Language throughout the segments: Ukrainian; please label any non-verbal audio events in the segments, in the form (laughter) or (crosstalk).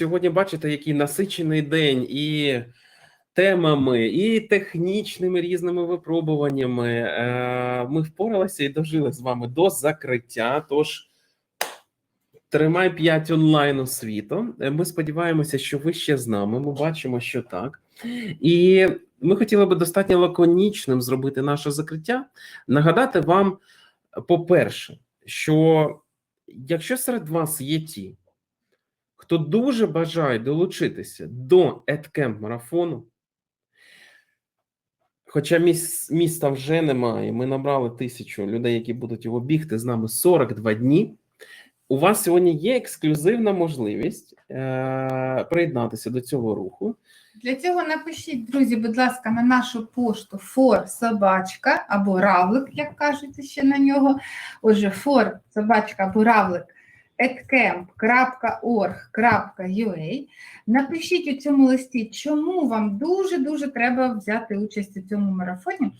Сьогодні бачите, який насичений день і темами, і технічними різними випробуваннями. Е, Ми впоралися і дожили з вами до закриття. Тож тримай 5 онлайн освіту. Е, Ми сподіваємося, що ви ще з нами. Ми бачимо, що так. І ми хотіли би достатньо лаконічним зробити наше закриття. Нагадати вам, по-перше, що якщо серед вас є ті, хто дуже бажає долучитися до EdCamp марафону, хоча міс, міста вже немає, ми набрали тисячу людей, які будуть його бігти з нами 42 дні. У вас сьогодні є ексклюзивна можливість е- приєднатися до цього руху. Для цього напишіть, друзі, будь ласка, на нашу пошту for собачка або равлик, як кажуть ще на нього. Отже, for собачка або равлик etcamp.org.ua. Напишіть у цьому листі, чому вам дуже-дуже треба взяти участь у цьому марафоні.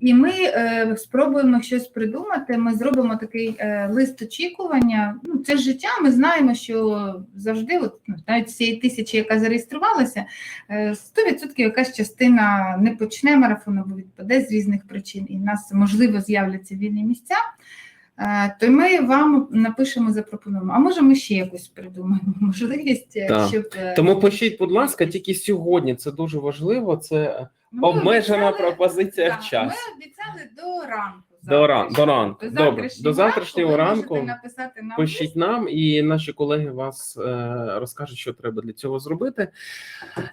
І ми е, спробуємо щось придумати. Ми зробимо такий е, лист очікування. Ну, це ж життя. Ми знаємо, що завжди, от, ну, навіть цієї тисячі, яка зареєструвалася, е, 100% якась частина не почне марафон або відпаде з різних причин, і в нас можливо з'являться вільні місця. То ми вам напишемо, запропонуємо. А може, ми ще якусь придумаємо (laughs) можливість, Так. щоб е, Тому пишіть, будь ласка, тільки сьогодні. Це дуже важливо. Це ми обмежена обіцяли- пропозиція так, в час. Ми обіцяли до ранку. До ран- до ранку. Добре. До завтрашнього ранку написати нам Пишіть нам, і наші колеги вас е, розкажуть, що треба для цього зробити.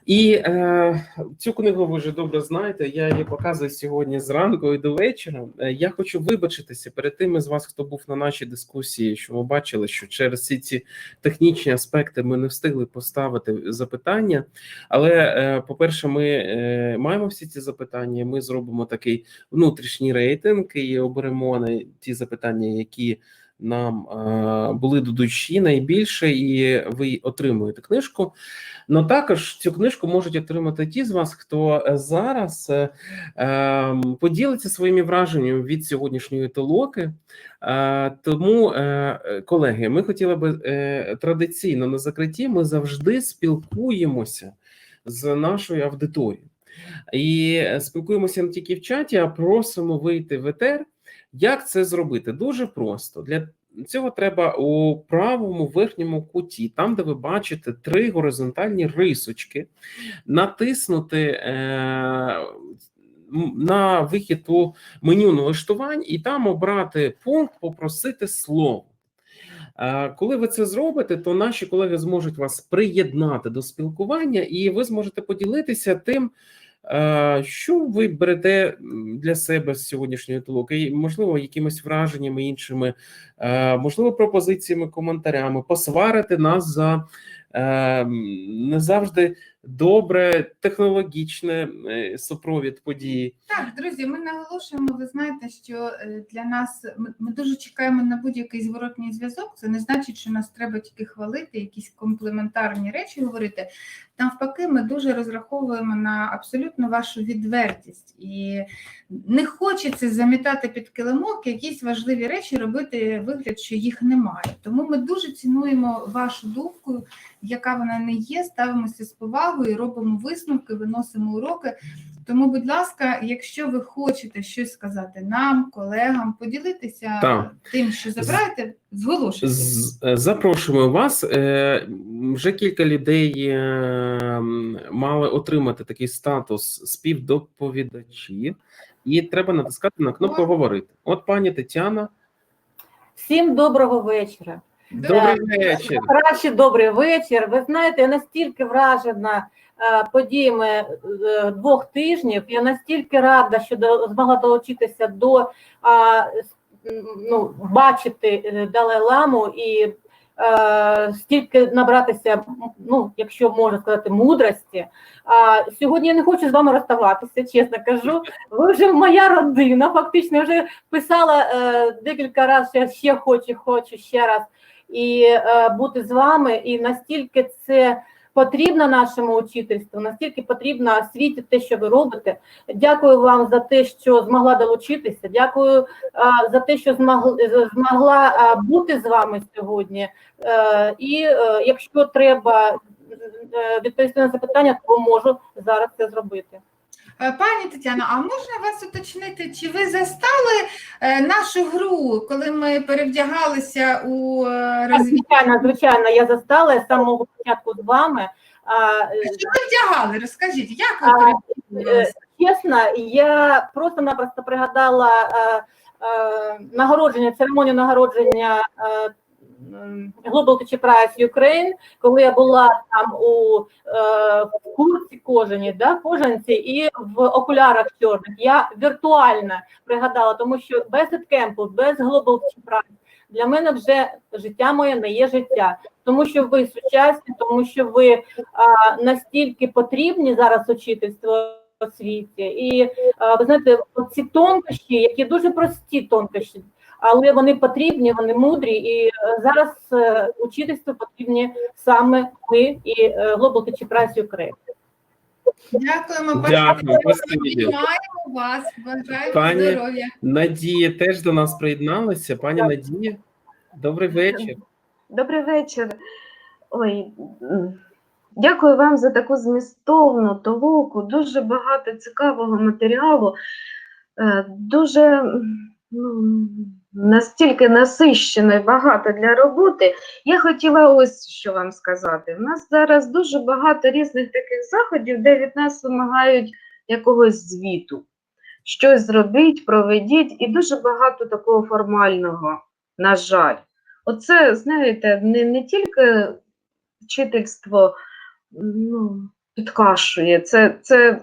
І е, цю книгу ви вже добре знаєте. Я її показую сьогодні зранку і до вечора. Е, я хочу вибачитися перед тими з вас, хто був на нашій дискусії, що ми бачили, що через всі ці технічні аспекти ми не встигли поставити запитання. Але, е, по-перше, ми е, маємо всі ці запитання. Ми зробимо такий внутрішній рейтинг і оберемо на ті запитання, які нам е, були до душі найбільше, і ви отримуєте книжку. Ну також цю книжку можуть отримати ті з вас, хто е, зараз е, е, поділиться своїми враженнями від сьогоднішньої толоки. Е, тому, е, колеги, ми хотіли би е, традиційно на закритті ми завжди спілкуємося з нашою аудиторією. І е, спілкуємося не тільки в чаті, а просимо вийти в етер. Як це зробити? Дуже просто. Для цього треба у правому верхньому куті, там, де ви бачите три горизонтальні рисочки, натиснути е, на вихід у меню налаштувань і там обрати пункт Попросити слово. Е, Коли ви це зробите, то наші колеги зможуть вас приєднати до спілкування, і ви зможете поділитися тим, що ви берете для себе з сьогоднішньої толоки, можливо, якимись враженнями іншими, е, можливо, пропозиціями, коментарями, посварити нас за е, не завжди добре технологічне е, супровід події. Так, друзі, ми наголошуємо. Ви знаєте, що е, для нас ми дуже чекаємо на будь-який зворотній зв'язок. Це не значить, що нас треба тільки хвалити, якісь комплементарні речі говорити. Навпаки, ми дуже розраховуємо на абсолютно вашу відвертість і не хочеться замітати під килимок якісь важливі речі, робити вигляд, що їх немає. Тому ми дуже цінуємо вашу думку, яка вона не є. Ставимося з повагою, робимо висновки, виносимо уроки. Тому, будь ласка, якщо ви хочете щось сказати нам, колегам, поділитися Так. тим, що забираєте, зголошуйте. Запрошуємо вас. Е, Вже кілька людей е, мали отримати такий статус співдоповідачів, і треба натискати на кнопку говорити. От пані Тетяна, Всім доброго вечора. Добрий вечір. Краще добрий вечір. Ви знаєте, я настільки вражена е, подіями е, двох тижнів. Я настільки рада, що змогла долучитися до м, ну, бачити е, Далай-Ламу і е, стільки набратися, ну, якщо можна сказати, мудрості. А, сьогодні я не хочу з вами розставатися, чесно кажу. Ви вже моя родина, фактично я вже писала е, декілька разів, що я ще хочу, хочу ще раз і е, бути з вами. І настільки це потрібно нашому учительству, настільки потрібно світі те, що ви робите. Дякую вам за те, що змогла долучитися. Дякую е, за те, що змогла, е, бути з вами сьогодні. І якщо треба відповісти на запитання, то можу зараз це зробити. Е, Пані Тетяно, а можна вас уточнити, чи ви застали е, нашу гру, коли ми перевдягалися у е, розвідку? Звичайно, звичайно, я застала я з самого початку з вами. Що ви вдягали? Розкажіть, як ви перевдягалися? Чесно, я просто-напросто пригадала нагородження, церемонію нагородження Global Teacher Prize Ukraine, коли я була там у е, в курці кожаній, да, кожанці і в окулярах чорних. Я віртуально пригадала, тому що без кемпу, без Global Teacher Prize для мене вже життя моє не є життя, тому що ви сучасні, тому що ви а, настільки потрібні зараз учительству у світі. І а, ви знаєте, ці тонкощі, які дуже прості тонкощі, але вони потрібні, вони мудрі. І е, зараз е, учительству потрібні саме ви і Global Teacher Prize Ukraine. Дякуємо, пані Дякую, Тетяно. вас, бажаємо Пані- здоров'я. Надія теж до нас приєдналася. Пані Надія, добрий вечір. Добрий вечір. Ой, дякую вам за таку змістовну толоку. Дуже багато цікавого матеріалу. Е, Дуже ну, настільки насищено і багато для роботи. Я хотіла ось що вам сказати. У нас зараз дуже багато різних таких заходів, де від нас вимагають якогось звіту. Щось зробіть, проведіть, і дуже багато такого формального, на жаль. Оце, знаєте, не, не тільки вчительство ну, підкашує, це, це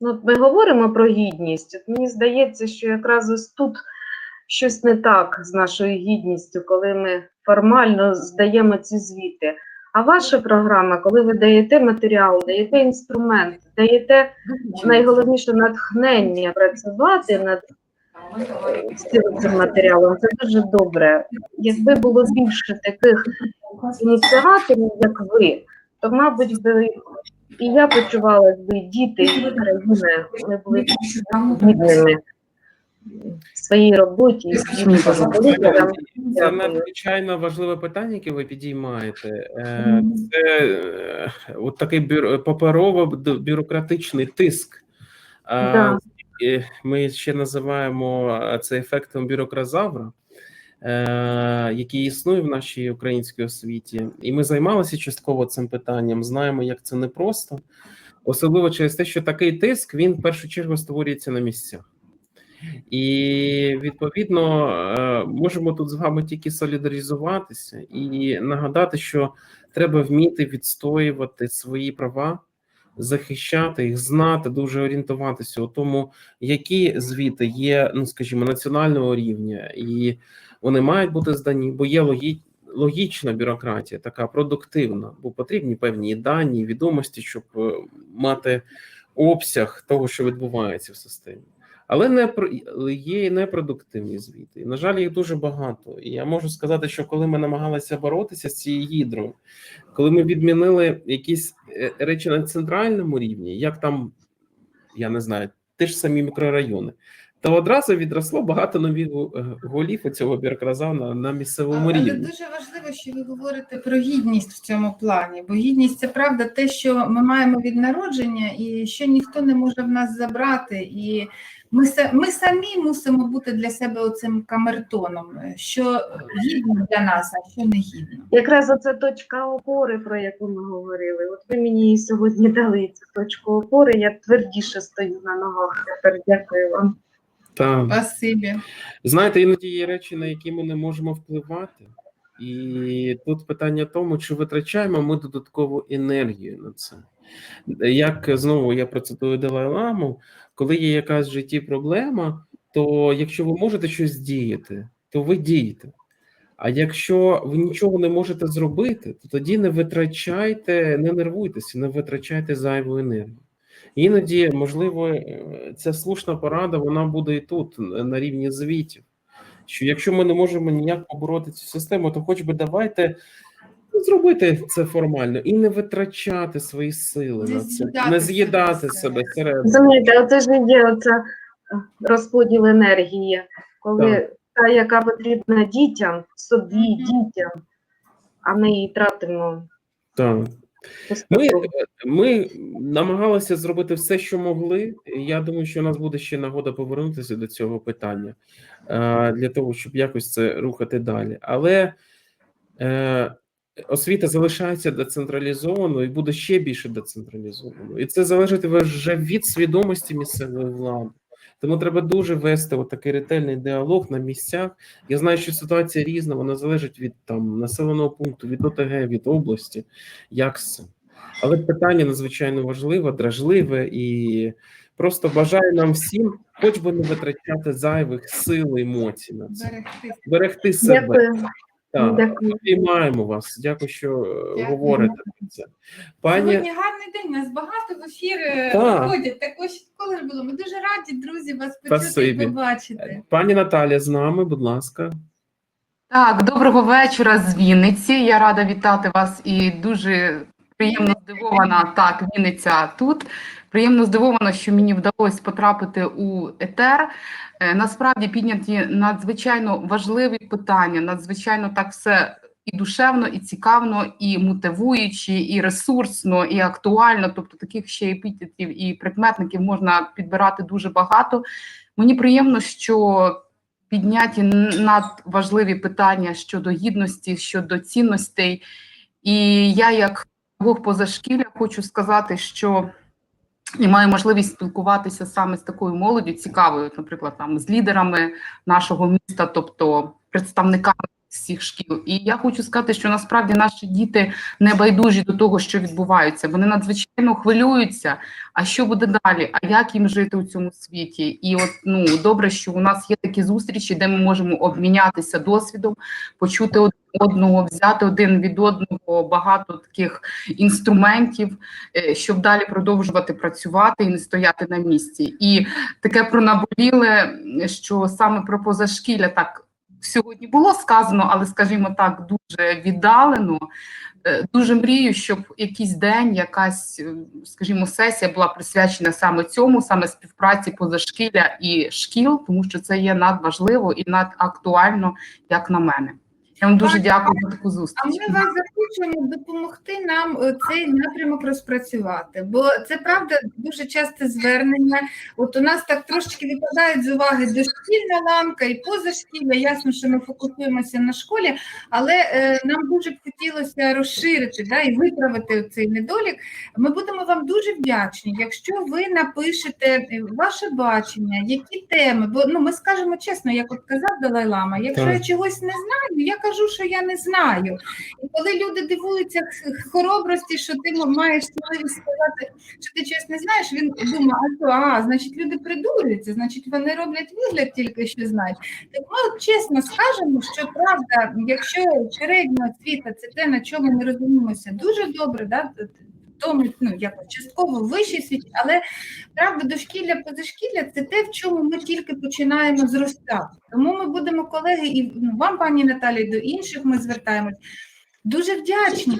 ну, ми говоримо про гідність. От мені здається, що якраз ось тут щось не так з нашою гідністю, коли ми формально здаємо ці звіти. А ваша програма, коли ви даєте матеріал, даєте інструмент, даєте найголовніше натхнення працювати над цим матеріалом, це дуже добре. Якби було більше таких ініціаторів, як ви, то, мабуть, би і я почувалася би, діти і країни ми були гідними своїй роботі і Це надзвичайно важливе питання, яке ви підіймаєте. Е, Це е, от такий бюро- паперово-бюрократичний тиск. Е, Да. Ми ще називаємо це ефектом бюрокразавра, який існує в нашій українській освіті. І ми займалися частково цим питанням. Знаємо, як це непросто, особливо через те, що такий тиск він в першу чергу створюється на місцях. І відповідно е, можемо тут з вами тільки солідаризуватися і нагадати, що треба вміти відстоювати свої права, захищати їх, знати, дуже орієнтуватися у тому, які звіти є, ну скажімо, національного рівня, і вони мають бути здані, бо є логі... логічна бюрократія, така продуктивна, бо потрібні певні дані, відомості, щоб е, мати обсяг того, що відбувається в системі. Але не про- є і непродуктивні звіти. І, на жаль, їх дуже багато. І я можу сказати, що коли ми намагалися боротися з цією гідрою, коли ми відмінили якісь е, речі на центральному рівні, як там, я не знаю, ті ж самі мікрорайони, то одразу відросло багато нових е, голів у цього бюрокраза на, на місцевому Але рівні. дуже важливо, що ви говорите про гідність в цьому плані, бо гідність це правда те, що ми маємо від народження, і що ніхто не може в нас забрати. І ми, ми самі мусимо бути для себе оцим камертоном, що гідно для нас, а що не гідно. Якраз оце точка опори, про яку ми говорили. От ви мені її сьогодні дали цю точку опори. Я твердіше стою на ногах. Тепер дякую вам. Так. Спасибі. Знаєте, іноді є речі, на які ми не можемо впливати. І тут питання в тому, чи витрачаємо ми додаткову енергію на це. Як знову я процитую Далай-Ламу, коли є якась в житті проблема, то якщо ви можете щось діяти, то ви дієте. А якщо ви нічого не можете зробити, то тоді не витрачайте, не нервуйтеся, не витрачайте зайву енергію. Іноді, можливо, е, ця слушна порада вона буде і тут, на рівні звітів. Що якщо ми не можемо ніяк побороти цю систему, то хоч би давайте зробити це формально і не витрачати свої сили Не на це, не з'їдати себе. Розумієте, оце ж є оце е, розподіл енергії, коли та, яка потрібна дітям, собі, Мгм. дітям, а ми її тратимо Так. Ми, ми намагалися зробити все, що могли. Я думаю, що у нас буде ще нагода повернутися до цього питання е, для того, щоб якось це рухати далі. Але е, освіта залишається децентралізованою і буде ще більше децентралізованою. І це залежить вже від свідомості місцевої влади. Тому треба дуже вести такий ретельний діалог на місцях. Я знаю, що ситуація різна, вона залежить від там населеного пункту, від ОТГ, від області. Як цим? Але питання надзвичайно важливе, дражливе і просто бажаю нам всім, хоч би не витрачати зайвих сил і емоцій на це, Берегти. берегти себе. Дякую. Так, Приймаємо вас. Дякую, що е, Дякую. говорите про це. Пані Сьогодні гарний день. Нас багато в ефір е, Так. виходять. Також коли ж було. Ми дуже раді, друзі, вас почути Спасибі. і побачити. пані Наталя з нами, будь ласка. Так, доброго вечора з Вінниці. Я рада вітати вас і дуже приємно здивована. Так, Вінниця тут. Приємно здивована, що мені вдалося потрапити у етер. Е, Насправді підняті надзвичайно важливі питання, надзвичайно так все і душевно, і цікаво, і мотивуючи, і ресурсно, і актуально. Тобто таких ще епітетів і прикметників можна підбирати дуже багато. Мені приємно, що підняті надважливі питання щодо гідності, щодо цінностей. І я, як Бог позашкілля, хочу сказати, що і маю можливість спілкуватися саме з такою молоддю, цікавою, наприклад, там з лідерами нашого міста, тобто представниками всіх шкіл. І я хочу сказати, що насправді наші діти не байдужі до того, що відбувається. Вони надзвичайно хвилюються. А що буде далі? А як їм жити у цьому світі? І от ну добре, що у нас є такі зустрічі, де ми можемо обмінятися досвідом, почути один одного, взяти один від одного багато таких інструментів, е, щоб далі продовжувати працювати і не стояти на місці. І таке про наболіле, що саме про позашкілля так сьогодні було сказано, але скажімо так, дуже віддалено. Е, Дуже мрію, щоб якийсь день, якась, е, скажімо, сесія була присвячена саме цьому, саме співпраці позашкілля і шкіл, тому що це є надважливо і надактуально, як на мене. Я вам дуже дякую за таку А зустріч. ми вас запрошуємо допомогти нам е, цей напрямок розпрацювати, бо це правда дуже часте звернення. От у нас так трошечки випадають з уваги дошкільна ланка і позашкілля. Ясно, що ми фокусуємося на школі, але е, нам дуже б хотілося розширити да, і виправити цей недолік. Ми будемо вам дуже вдячні, якщо ви напишете е, ваше бачення, які теми, бо ну ми скажемо чесно, як от казав Далай Лама, якщо Так. я чогось не знаю, я кажу, що я не знаю. І коли люди дивуються хоробрості, що ти маєш сміливість сказати, що ти щось не знаєш, він думає, а то а, значить, люди придурюються, значить, вони роблять вигляд тільки що знають. Так ми чесно скажемо, що правда, якщо середня освіта це те, на чому ми розуміємося дуже добре, да, тому ну якось частково вищий світі, але правда, дошкілля, позашкілля це те, в чому ми тільки починаємо зростати. Тому ми будемо колеги, і ну, вам, пані Наталі, до інших ми звертаємось. Дуже вдячні.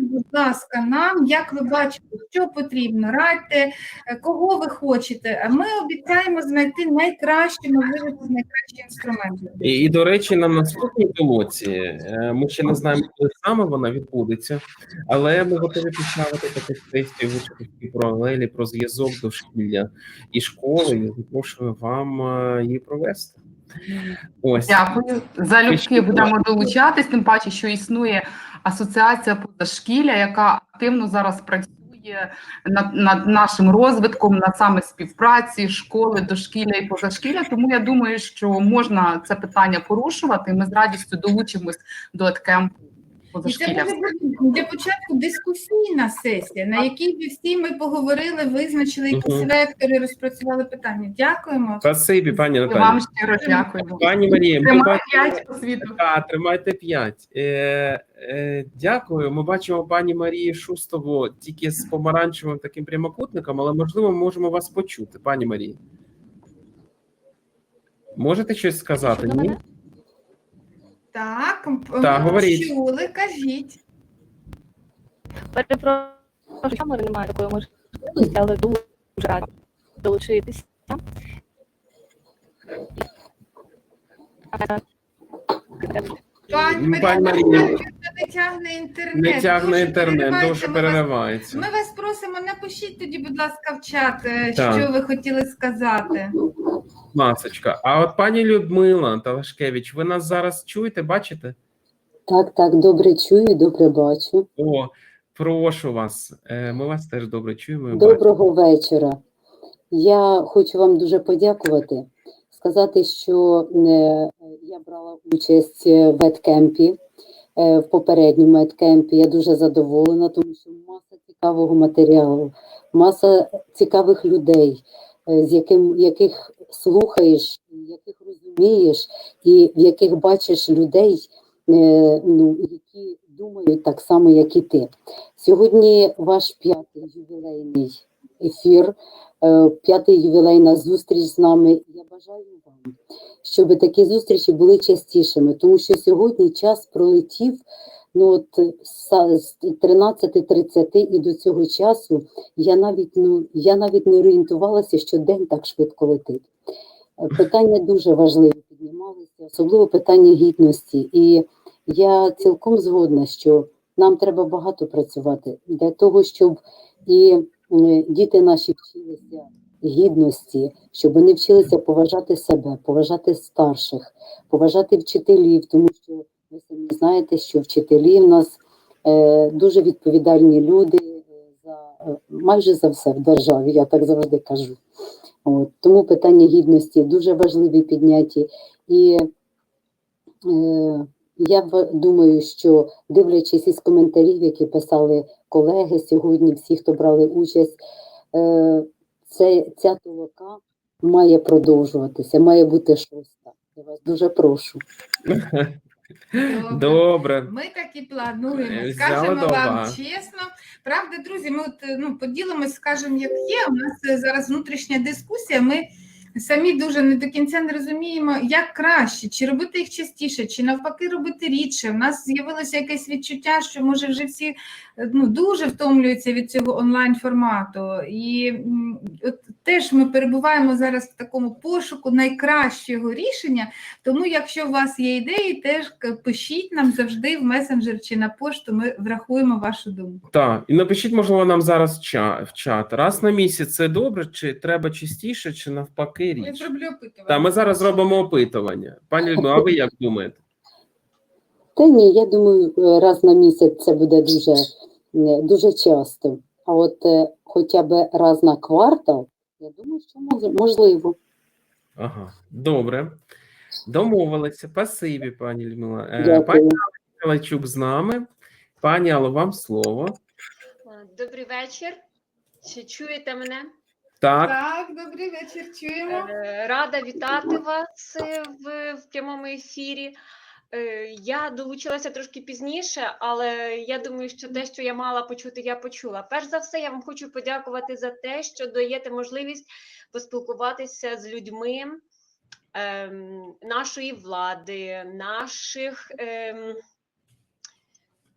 Будь ласка, нам, як ви бачите, що потрібно, радьте, е, кого ви хочете. А ми обіцяємо знайти найкращі можливості, найкращі інструменти. І, і до речі, на наступній пілоті е, ми ще не знаємо, коли саме вона відбудеться, але ми готові підставити таку сесію випусків про алелі, про зв'язок дошкілля і школи. І запрошую вам е, її провести. Ось Дякую. Залюбки будемо долучатись, тим паче, що існує асоціація позашкілля, яка активно зараз працює над, над нашим розвитком, над саме співпраці школи, дошкілля і позашкілля. Тому я думаю, що можна це питання порушувати. Ми з радістю долучимось до еткемпу І це може бути для початку дискусійна сесія, на якій би всі ми поговорили, визначили якісь Мгм. вектори, розпрацювали питання. Дякуємо. спасибі, пані Наталі. вам щиро дякую. Пані Марія, ми бачимо. п'ять по світу. Так, тримайте п'ять. Е, е, дякую. Ми бачимо пані Марії Шустову тільки з помаранчевим таким прямокутником, але можливо, ми можемо вас почути, пані Марії. Можете щось сказати? Ні? Так, Так, говоріть. чули, кажіть. Перепрошую, камери немає такої можливості, але дуже рада долучитися. Е, Пані Ну, пані Марія, Марія. не тягне інтернет. Не тягне інтернет, переривається. дуже Ми вас- переривається. Ми вас просимо, напишіть тоді, будь ласка, в чат, е, Так. що ви хотіли сказати. Масочка. А от пані Людмила Талашкевич, ви нас зараз чуєте, бачите? Так, так, добре чую, добре бачу. О, прошу вас. Е, Ми вас теж добре чуємо. і бачимо. Доброго вечора. Я хочу вам дуже подякувати, сказати, що е, я брала участь в веткемпі, е, в попередньому веткемпі. Я дуже задоволена, тому що маса цікавого матеріалу, маса цікавих людей, е, з яким, яких слухаєш, яких розумієш, і в яких бачиш людей, е, ну, які думають так само, як і ти. Сьогодні ваш п'ятий ювілейний ефір, е, п'ятий ювілейна зустріч з нами. Я бажаю вам, щоб такі зустрічі були частішими, тому що сьогодні час пролетів. Ну от з 13.30 і до цього часу я навіть ну я навіть не орієнтувалася, що день так швидко летить. Е, Питання дуже важливі піднімалися, особливо питання гідності. І я цілком згодна, що нам треба багато працювати для того, щоб і е, діти наші вчилися гідності, щоб вони вчилися поважати себе, поважати старших, поважати вчителів, тому що ви самі знаєте, що вчителі в нас е, дуже відповідальні люди е, за е, майже за все в державі, я так завжди кажу. От, тому питання гідності дуже важливі підняті. І е, я думаю, що дивлячись із коментарів, які писали колеги сьогодні, всі, хто брали участь, е, це, ця толока має продовжуватися, має бути шоста. Я вас дуже прошу. Добре. Ми так і плануємо. Е, Скажемо вам чесно. Правда, друзі, ми от е, ну поділимось, скажемо, як є. У нас зараз внутрішня дискусія. Ми самі дуже не до кінця не розуміємо, як краще, чи робити їх частіше, чи навпаки робити рідше. У нас з'явилося якесь відчуття, що може вже всі е, ну дуже втомлюються від цього онлайн формату. І от теж ми перебуваємо зараз в такому пошуку найкращого рішення. Тому, якщо у вас є ідеї, теж пишіть нам завжди в месенджер чи на пошту. Ми врахуємо вашу думку. Так, і напишіть, можливо, нам зараз в чат. Раз на місяць це добре, чи треба частіше, чи навпаки Ми річ. зроблю опитування. Так, ми зараз зробимо опитування. Пані Людмила, а ви як думаєте? Та ні, я думаю, е, раз на місяць це буде дуже, дуже часто. А от е, хоча б раз на квартал, я думаю, що можливо. Ага, добре. Домовилися. Спасибі, пані Людмила. Е, Дякую. Пані Калайчук з нами. Пані Алло, вам слово. Добрий вечір. Чи чуєте мене? Так, Так, добрий вечір. Чуємо. Е, Рада вітати вас е, в, в прямому ефірі. Е, Я долучилася трошки пізніше, але я думаю, що те, що я мала почути, я почула. Перш за все, я вам хочу подякувати за те, що даєте можливість поспілкуватися з людьми ем, нашої влади, наших. Ем,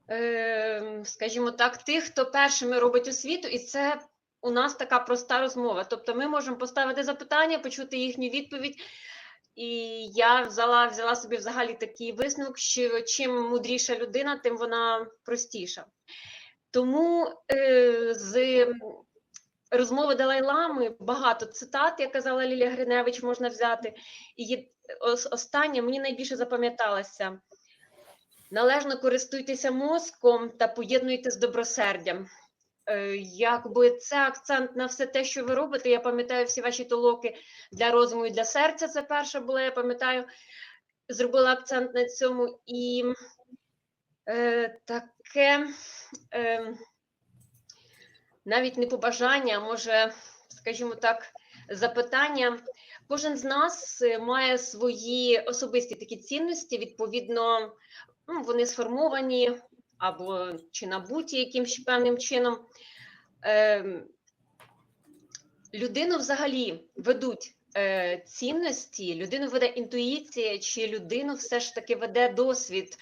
ем, скажімо так, тих, хто першими робить освіту, і це у нас така проста розмова. Тобто ми можемо поставити запитання, почути їхню відповідь. І я взяла, взяла собі взагалі такий висновок, що чим мудріша людина, тим вона простіша. Тому е, з розмови Далай-Лами багато цитат, як казала Лілія Гриневич, можна взяти. І останнє мені найбільше запам'яталося. Належно користуйтеся мозком та поєднуйте з добросердям. Е, Якби це акцент на все те, що ви робите. Я пам'ятаю всі ваші толоки для розуму і для серця. Це перша була. Я пам'ятаю, зробила акцент на цьому і е, таке е, навіть не побажання, а може, скажімо так, запитання. Кожен з нас е, має свої особисті такі цінності, відповідно, ну, вони сформовані або чи набуті якимось певним чином. Е, людину взагалі ведуть е, цінності, людину веде інтуїція, чи людину все ж таки веде досвід.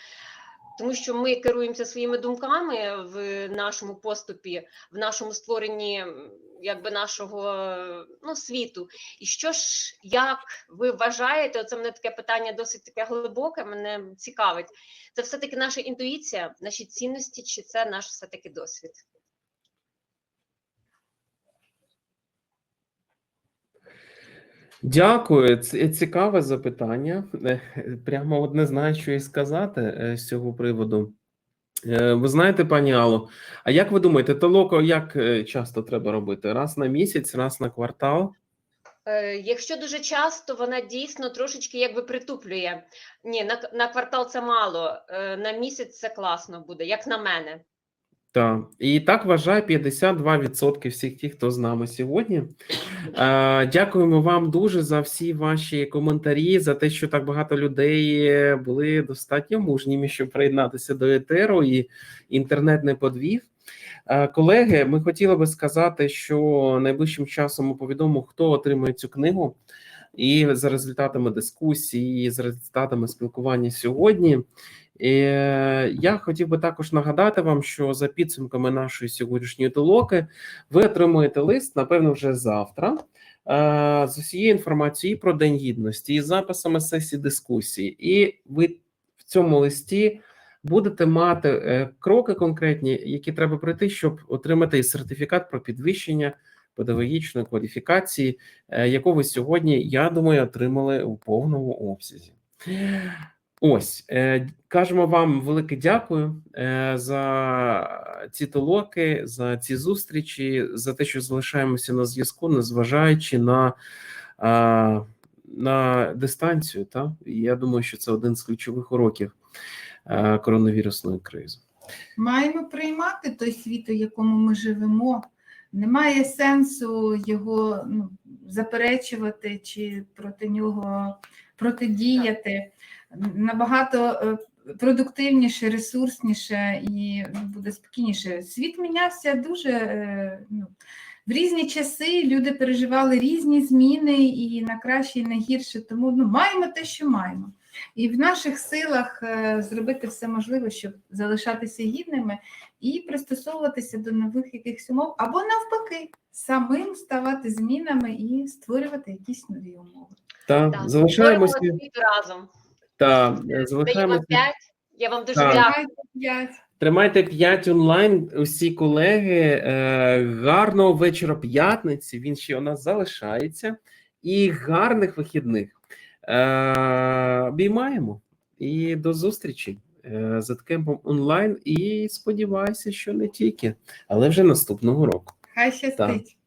Тому що ми керуємося своїми думками в нашому поступі, в нашому створенні якби нашого ну, світу. І що ж, як ви вважаєте, оце мене таке питання досить таке глибоке, мене цікавить. Це все-таки наша інтуїція, наші цінності, чи це наш все-таки досвід? Дякую, це цікаве запитання. Е, Прямо от не знаю, що і сказати е, з цього приводу. Е, Ви знаєте, пані Алло, а як ви думаєте, толоко як часто треба робити? Раз на місяць, раз на квартал? Якщо дуже часто, вона дійсно трошечки якби притуплює. Ні, на, на квартал це мало, на місяць це класно буде, як на мене. Так, і так вважає 52% всіх тих, хто з нами сьогодні. Е, Дякуємо вам дуже за всі ваші коментарі, за те, що так багато людей були достатньо мужніми, щоб приєднатися до етеру, і інтернет не подвів. Е, Колеги, ми хотіли би сказати, що найближчим часом ми повідомимо, хто отримає цю книгу. І за результатами дискусії, і за результатами спілкування сьогодні. Е, Я хотів би також нагадати вам, що за підсумками нашої сьогоднішньої толоки ви отримуєте лист, напевно, вже завтра. е, З усією інформацією про День Гідності і записами сесії дискусії. І ви в цьому листі будете мати е, кроки конкретні, які треба пройти, щоб отримати сертифікат про підвищення педагогічної кваліфікації, яку ви сьогодні, я думаю, отримали у повному обсязі. Ось е, кажемо вам велике дякую е, за ці толоки, за ці зустрічі, за те, що залишаємося на зв'язку, незважаючи на, а, на дистанцію. Та я думаю, що це один з ключових уроків е, коронавірусної кризи. Маємо приймати той світ, у якому ми живемо. Немає сенсу його ну, заперечувати чи проти нього протидіяти. Набагато е, продуктивніше, ресурсніше і ну, буде спокійніше. Світ мінявся дуже е, ну, в різні часи. Люди переживали різні зміни і на краще, і на гірше. Тому ну, маємо те, що маємо. І в наших силах е, зробити все можливе, щоб залишатися гідними і пристосовуватися до нових якихось умов, або навпаки, самим ставати змінами і створювати якісь нові умови. Та Так, залишаємося разом. та залишаємося. п'ять. Я вам дуже дякую. П'ять. Тримайте 5 онлайн. Усі колеги. Е, гарного вечора п'ятниці. Він ще у нас залишається. І гарних вихідних. Е, обіймаємо. І до зустрічі е, з Adcamp онлайн. І сподіваюся, що не тільки, але вже наступного року. Хай щастить.